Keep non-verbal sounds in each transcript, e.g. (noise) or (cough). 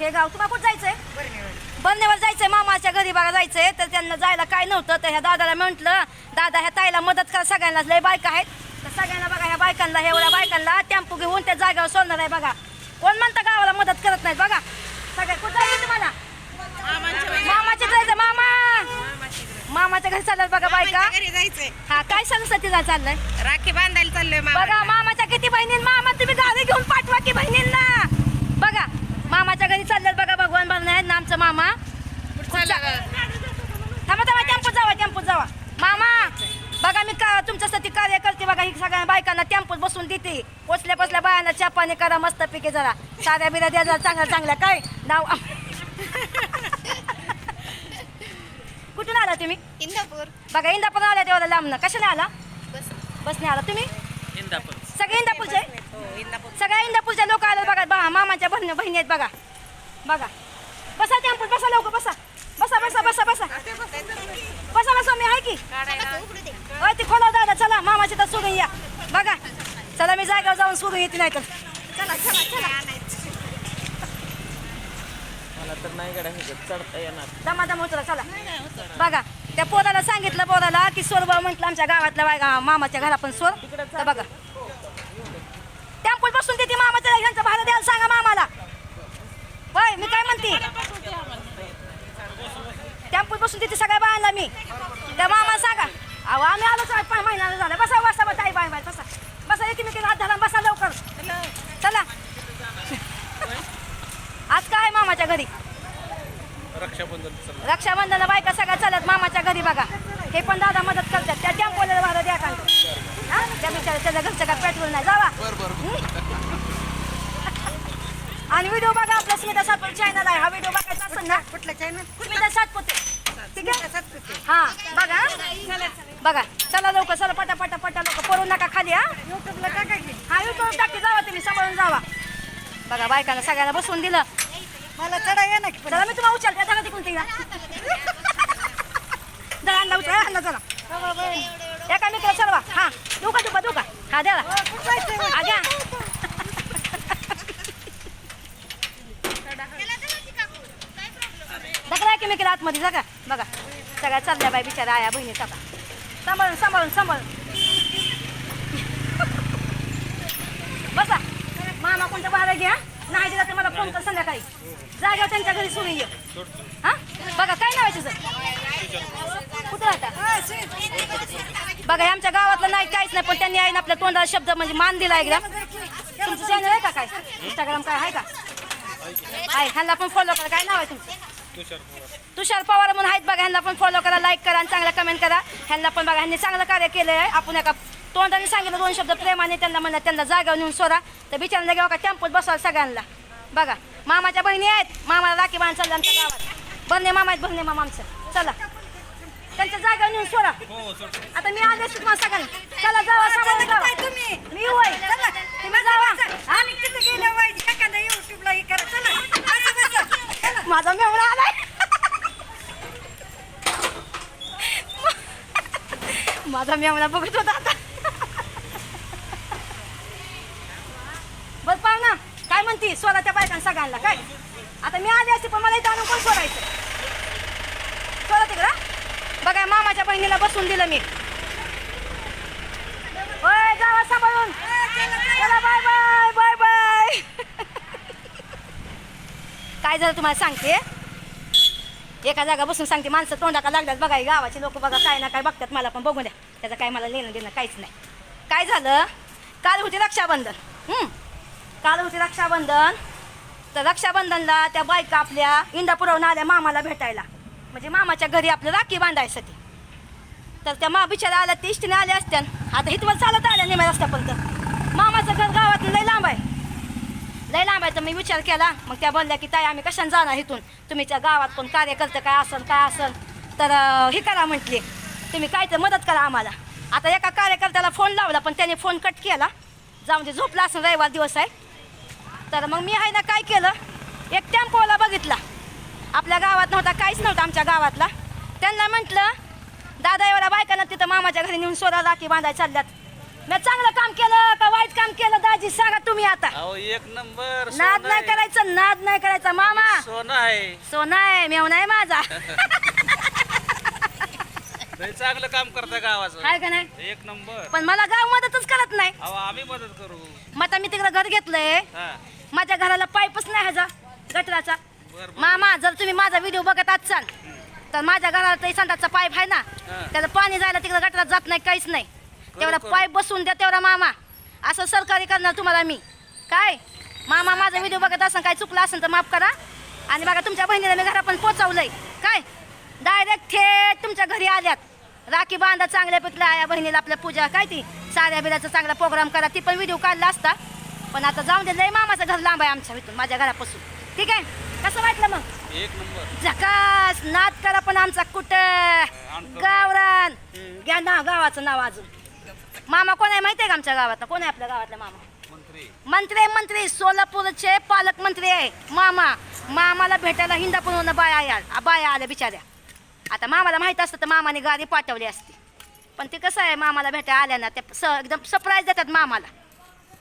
हे गाव तुम्हाला कुठं जायचंय? बंदेवर जायचंय मामाच्या घरी बघा जायचंय. तर त्यांना जायला काय नव्हतं तर ह्या दादाला म्हटलं दादा ह्या ताईला मदत करा सगळ्यांना लय बायका आहेत. तर सगळ्यांना बघा ह्या बायकांना एवढ्या बायकांना टेम्पो घेऊन त्या जागेवर सोडणार आहे बघा. कोण म्हणतं गावाला मदत करत नाही बघा. सगळ्या कुठं जायचं तुम्हाला? मामाच्या जायचं मामा! मामाच्या घरी. चाललं बघा बायका. घरी जायचंय. हा काय सणासाठी जा चाललंय? राखी बांधायला चाललोय बघा मामाच्या किती बहिणी मामा तुम्ही गाडी घेऊन पाठवा की बहिणींना. मामाच्या घरी चालल्यात बघा भगवान भरणे आहेत ना आमचं मामा. थांबा थांबा टेम्पो जावा टेम्पो जावा. मामा बघा मी का तुमच्यासाठी कार्य करते बघा ही सगळ्या बायकांना टेम्पोत बसून देते. पोचल्या पोचल्या बायांना चहा पाणी करा मस्त पिके जरा. साऱ्या बिऱ्या द्या जरा चांगल्या चांगल्या. काय? नाव कुठून आला तुम्ही? इंदापूर. बघा इंदापूर आल्या तेवढा लांबनं. कशाने आला? बस बसने आला तुम्ही? इंदापूर. सगळे इंदापूरचे? हो सगळ्या इंदापूरच्या लोक आले बघा बा मामाच्या बहिणी बहिणी आहेत बघा. बघा बसा टेम्पोत बसा लवकर बसा. बसा बसा बसा बसा. बसा बसा मी आहे की? अय ती खोला दादा चला मामाची तर सोडून या. बघा. चला मी जागेवर जाऊन सोडून येते नाही तर चला चला चला. मला तर नाही गड्या चढता येणार. दमादम उतरा चला. बघा त्या पोराला सांगितलं पोराला की सोरबा म्हटलं आमच्या गावातल्या बायका मामाच्या घरा पण सोर तर बघा. टेम्पोत बसून देते मामाच्या ह्यांचं भाडं द्यायला सांगा मामाला होय मी काय म्हणते टेम्पोत बसून देते सगळ्या बायांना मी. त्या मामाला सांगा. अहो आम्ही आलोच आहे पाच महिन्याला झालं. बसा बसा बसा आई बाय बाय बसा. बसा मी हात धरा बसा लवकर. चला. आज काय मामाच्या घरी? रक्षाबंधन रक्षाबंधनला बायका सगळ्या चालत मामाच्या घरी बघा. हे पण दादा मदत करतात. त्या टेम्पोला भाडं द्या का? हा? त्या बिचारा त्याच्या घरचं काय पेट्रोल नाही. जावा? आणि व्हिडिओ बघा आपला स्मिता सातपुते चॅनल आहे. हा व्हिडिओ बघायचा असेल ना? कुठलं चॅनल स्मिता सातपुते. हा बघा. बघा. चला लवकर चला पटा पटा पटा लोक पडू नका खाली हा. युट्यूबला टाकायची हा युट्यूब टाकी जावा तुम्ही सांभाळून जावा. बघा बायकांना सगळ्यांना बसवून दिलं. मला चढा ये ना की. चला मी तुम्हाला उचलते. चला तिकडून ते जरा आणला उचला आणला चला. एका मित्र चलवा हा देऊ का देऊ का देऊ का हा द्या हो, द्या. दगडा की मी केला आतमध्ये जगा बघा सगळ्या चालल्या बाई बिचारा आया बहिणी सगळा सांभाळून सांभाळून सांभाळून. बसा. मामा कोणतं बाहेर घ्या नाही दिला तर मला फोन कर संध्याकाळी. जागेवर त्यांच्या घरी सोडून ये. हा? बघा काय नाव आहे तुझं? कुठं राहता बघा आमच्या गावातलं नाही काहीच नाही पण त्यांनी आईनं आपल्या तोंडाला शब्द म्हणजे मान दिला एकदा. तुमचं चॅनल आहे का काय? इंस्टाग्राम काय आहे का? आहे ह्यांना पण फॉलो करा. काय नाव आहे तुमचं? तुषार पवार. म्हणून आहेत बघा ह्यांना पण फॉलो करा लाईक करा आणि चांगला कमेंट करा. ह्यांना पण बघा ह्यांनी चांगलं कार्य केलं आहे आपण एका तोंडाने सांगितलं दोन शब्द प्रेमाने त्यांना म्हणलं त्यांना जागेवर नेऊन सोडा. तर बिचारांना घेऊ का? टेम्पोत बसवा सगळ्यांना. बघा मामाच्या बहिणी आहेत. मामाला राखी बांध चाललं आमच्या गावात बरणे मामा आहेत बरणे मामा आमचं. चला. त्यांच्या जागेवर नेऊन सोडा. आता मी आले तुम्हाला सगळ्यांना. चला जावा जावा. तुम्ही. मी. चला. तुम्ही जावा. आणि तिथे गेलं पाहिजे एखादा युट्यूबला हे करा. चला. माझा मेवणा आलाय. माझा मेवणा बघत होता आता. बस पाह ना काय म्हणती स्वराच्या बायकांना सगळ्यांना काय? आता मी आले असते पण मला इथं आणून कोण सोडायचं? सोडा तिकडं. बघा मामाच्या बहिणीला बसून दिलं मी होय जावा सांभाळून चला बाय बाय बाय बाय काय झालं तुम्हाला सांगते? एका जागा बसून सांगते माणसं तोंडाका लागल्यात बघा गावाचे लोक बघा काय ना काय बघतात मला पण बघू द्या. त्याचं काय मला लेणं देणं काहीच नाही. काय झालं? काल होती रक्षाबंधन. काल होती रक्षाबंधन. तर रक्षाबंधनला त्या बायका आपल्या इंदापुरवून आल्या मामाला भेटायला. म्हणजे मामाच्या घरी आपलं राखी बांधायसाठी. तर त्या मा बिचारा आल्या ते इष्टीने आल्या असत्या. आता हितवर चालत आल्या निम्या रस्त्यापर्यंत. मामाचं घर गावात लय लांब आहे. लय लांब आहे तर मी विचार केला. मग त्या बोलल्या की ताई आम्ही कशाने जाणार इथून? तुम्ही त्या गावात कोण कार्यकर्ते काय असेल काय असेल तर हे करा म्हटले. तुम्ही काय तर मदत करा आम्हाला. आता एका कार्यकर्त्याला फोन लावला पण त्याने फोन कट केला. जाऊन ते झोपला असं रविवार दिवस आहे. तर मग मी आहे ना काय केलं? एक टेम्पोला बघितला. आपल्या गावात नव्हता काहीच नव्हतं आमच्या गावातला. त्यांना म्हटलं दादा एवढ्या बायकांना तिथं मामाच्या घरी नेऊन सोडा राखी बांधायला चालल्यात. मी चांगलं काम केलं का वाईट काम केलं दाजी सांगा तुम्ही आता. अहो एक नंबर नाद सोनं नाही आहे. करायचं नाद नाही करायचा मामा. सोनं आहे. सोना आहे मेव नाही माझा. (laughs) लय चांगलं काम करता गावाचं. काय का नाही? एक नंबर. पण मला गाव मदतच करत नाही. अहो आम्ही मदत करू. मग आता मी तिकडे घर घेतलंय. हा. माझ्या घराला पाईपच नाही ह्याचा गटराचा. बर बर. मामा जर तुम्ही माझा व्हिडिओ बघत असाल तर माझ्या घराला ते संडासचा पाईप आहे ना. हा. त्याचं पाणी जायला तिकडे गटरात जात नाही काहीच नाही. तेवढा. पाईप बसून द्या तेवढा मामा. असं सरकारी करणार तुम्हाला मी. काय? मामा माझा व्हिडिओ बघत असेल काय चुकलं असेल तर माफ करा. आणि बघा तुमच्या बहिणीला मी घरापर्यंत पोचवलंय काय? डायरेक्ट थेट तुमच्या घरी आल्यात. राखी बांधा चांगल्या पिकल्या आया बहिणीला आपल्या पूजा काय ती? साऱ्या बिराचा चांगला प्रोग्राम करा. ती पण व्हिडिओ काढला असता. पण आता जाऊन दे लय मामाचं घर लांब आहे आमच्या इथून माझ्या घरापासून. ठीक आहे? कसं वाटलं मग? एक नंबर. झकास नाद करा पण आमचा कुठं? गावरान घ्या ना गावाचं नाव अजून. मामा कोण आहे माहिती आहे का आमच्या गावात कोण आहे आपल्या गावातला मामा? मंत्री. मंत्री सोलापूरचे पालकमंत्री आहे. मामा मामाला भेटायला हिंदापूरहून बाया या बाया आल्या बिचाऱ्या. आता मामाला माहीत असतं तर मामाने गाडी पाठवली असती. पण ते कसं आहे मामाला भेटायला आल्या ना ते स एकदम सरप्राईज देतात मामाला.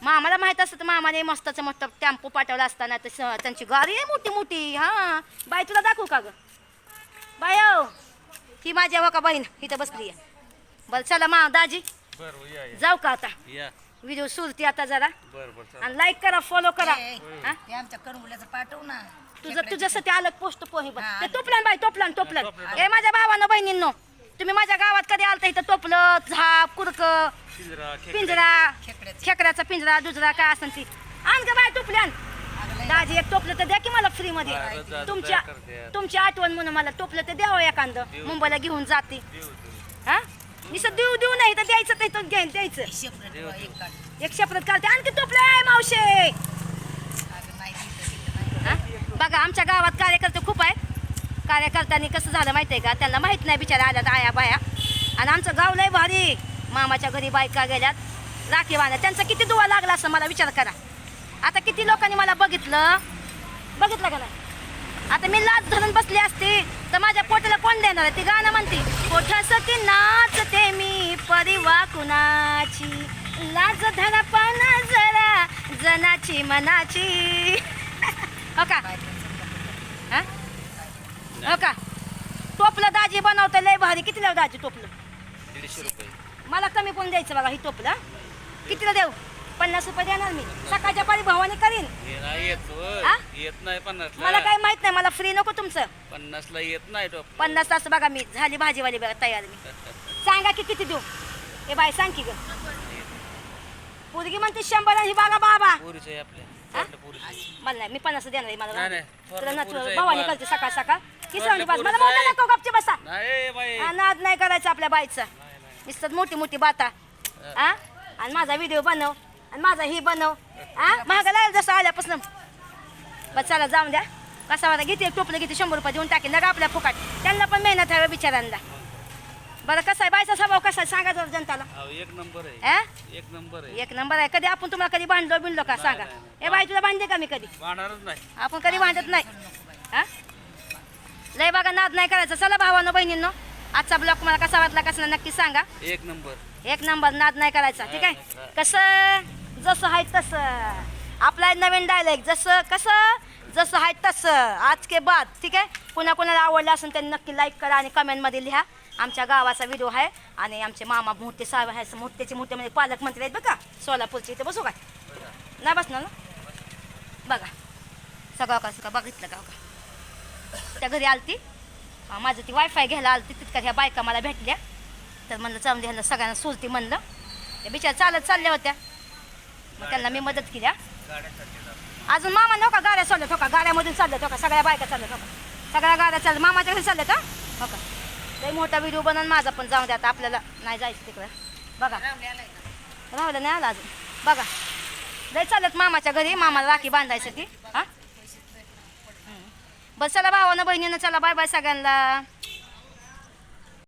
मामाला माहीत असतं तर मामाने मस्तचं मस्त टेम्पो पाठवला असताना तर त्यांची गाडी आहे मोठी मोठी. हां. बाई तुला दाखवू का ग? बाय हो. ही माझी हो का बहीण? इथं बसली आहे. बरं चला मा दाजी. बर या या. जाऊ का आता या व्हिडिओ सुरती आता जरा बर बर चला. आणि लाईक करा फॉलो करा ए, हा? ते आमच्या करंगुल्याचं पाठव ना तुझं तुझ्यासाठी आलं पोस्ट पोहे बघ हा, ते. टोपलन बाई टोपलन टोपलन टोपलं, ए माझ्या भावानं बहिणींनो तुम्ही माझ्या गावात कधी आलता इथं टोपलं झाप कुरक पिंजरा खेकडे. पिंजरा खेकड्याचं. खेकड्याचा पिंजरा दुजरा काय असेल ती आण का बाय टोपल्यान अगं लय दाजी एक टोपलं तर द्या की मला फ्री मध्ये तुमच्या करते. तुमची आठवण म्हणून मला टोपलं तर द्यावं एखादं. मुंबईला घेऊन जाते देऊ, देऊ. हा निसं देऊ देऊ नाही तर द्यायचं ते घेईन द्यायचं. एकशे देव, एक काढते आणखी तोपलाय मावशे! बघा आमच्या गावात कार्यकर्ते खूप आहेत. कार्यकर्त्यांनी कसं झालं माहिती आहे का? त्यांना माहीत नाही बिचारा आल्यात आया बाया. आणि आमचं गाव लय भारी. मामाच्या घरी बायका गेल्यात. राखी बांधल्या. त्यांचा किती दुवा लागला असं मला विचार करा. आता किती लोकांनी मला बघितलं? बघितलं का नाही? आता मी लाच धरून बसली असती तर माझ्या पोटाला कोण देणार ती गाणं म्हणते पोटासाठी नाचते मी परिवा कुणाची? लाज धडपण जरा जनाची मनाची. हो का? पण. हा? का? टोपलं दाजी बनवतं लय भारी. कितीला दाजी टोपलं? मला कमी पण द्यायचं बघा ही टोपलं कितीला देऊ? पन्नास रुपये देणार मी. सकाळच्या पारी भावाने करीन. हे नाही येत होय. हा? येत नाही पन्नास मला काय माहीत नाही मला फ्री नको तुमचं. पन्नास ला येत नाही पन्नास तास बघा मी झाली भाजीवाली बघा तयार मी. सांगा की किती देऊ? ए बाय सांग की ग. पोरगी म्हणते शंभर आणि ही बघा बाबा. पुरीचे आहे आपल्या हा? थोरल्या पुरीचे. मला नाही मी पन्नास देणार आहे मला नाही, नाही. तुला थोरल्या नच पोरीचं आहे, भावाने बरं. करते सकाळ सकाळ. थोरल्या बस. मला पोरीचं बोलता आहे. नको गपचे बसा. नाही बाई. हा, नाद नाही करायचं आपल्या बाईचं. नाही, नाही. नुसतं मोठी मोठी बाता. हा. आणि माझा व्हिडिओ बनव. आणि माझा ही बनव. हा महाग लागेल जसं आल्यापासून. बस चला जाऊन द्या. कसा वाटा घेते टोपलं घेते शंभर रुपये देऊन टाकेल नका आपल्या फुकाट. त्यांना पण मेहनत हवी बिचारांना बरं कसा आहे? बायचा स्वभाव कसा आहे? सांगा जरा जनताला. एक नंबर आहे. हा? एक नंबर आहे. एक नंबर आहे. कधी आपण तुम्हाला कधी भांडलो बिनलो का? सांगा. ए बाई तुला भांडते का मी कधी? वाढणारच नाही. आपण कधी भांडत नाही. हा लय बघा नाद नाही करायचं. चला भावानं बहिणींनो. आजचा ब्लॉग मला कसा वाटला कसा नक्की सांगा. एक नंबर. एक नंबर नाद नाही करायचा. ठीक आहे? कसं? जसं आहे तसं. आपला नवीन डायलॉग जसं कसं? जसं आहे तसं. आज के बाद ठीक आहे? कुणा कोणाला आवडलं असेल त्यांनी नक्की लाईक करा आणि कमेंटमध्ये लिहा. आमच्या गावाचा व्हिडिओ आहे आणि आमचे मामा मोठे साहेब आहे मोठ्याचे मोठे म्हणजे पालकमंत्री आहेत बघा. सोलापूरचे इथे बसू काय नाही बसणार ना? बघा. सगळं का सगळं बघितलं का? त्या घरी आलती. माझं ती वायफाय घ्यायला आलती. तितक्या ह्या बायका मला भेटल्या. तर म्हणलं चालून ह्याला सगळ्यांना सोलती म्हणलं. त्या बिचार चालत चालल्या होत्या. मग त्यांना मी मदत केली हा. अजून मामा नका गाड्या चालल्यात हो का गाड्यामधून चालल्यात हो का सगळ्या बायका चालल्यात हो का सगळ्या गाड्या चालल्या मामाच्या घरी चालल्यात हा हो का? लई मोठा व्हिडिओ बनवून माझा पण जाऊन द्या आता आपल्याला नाही जायचं तिकडं. बघा. राहुलं नाही आला अजून. बघा. लय चालत मामाच्या घरी मामाला राखी बांधायसाठी. हा. बस चला भावानं बहिणीनं चला बाय बाय सगळ्यांना.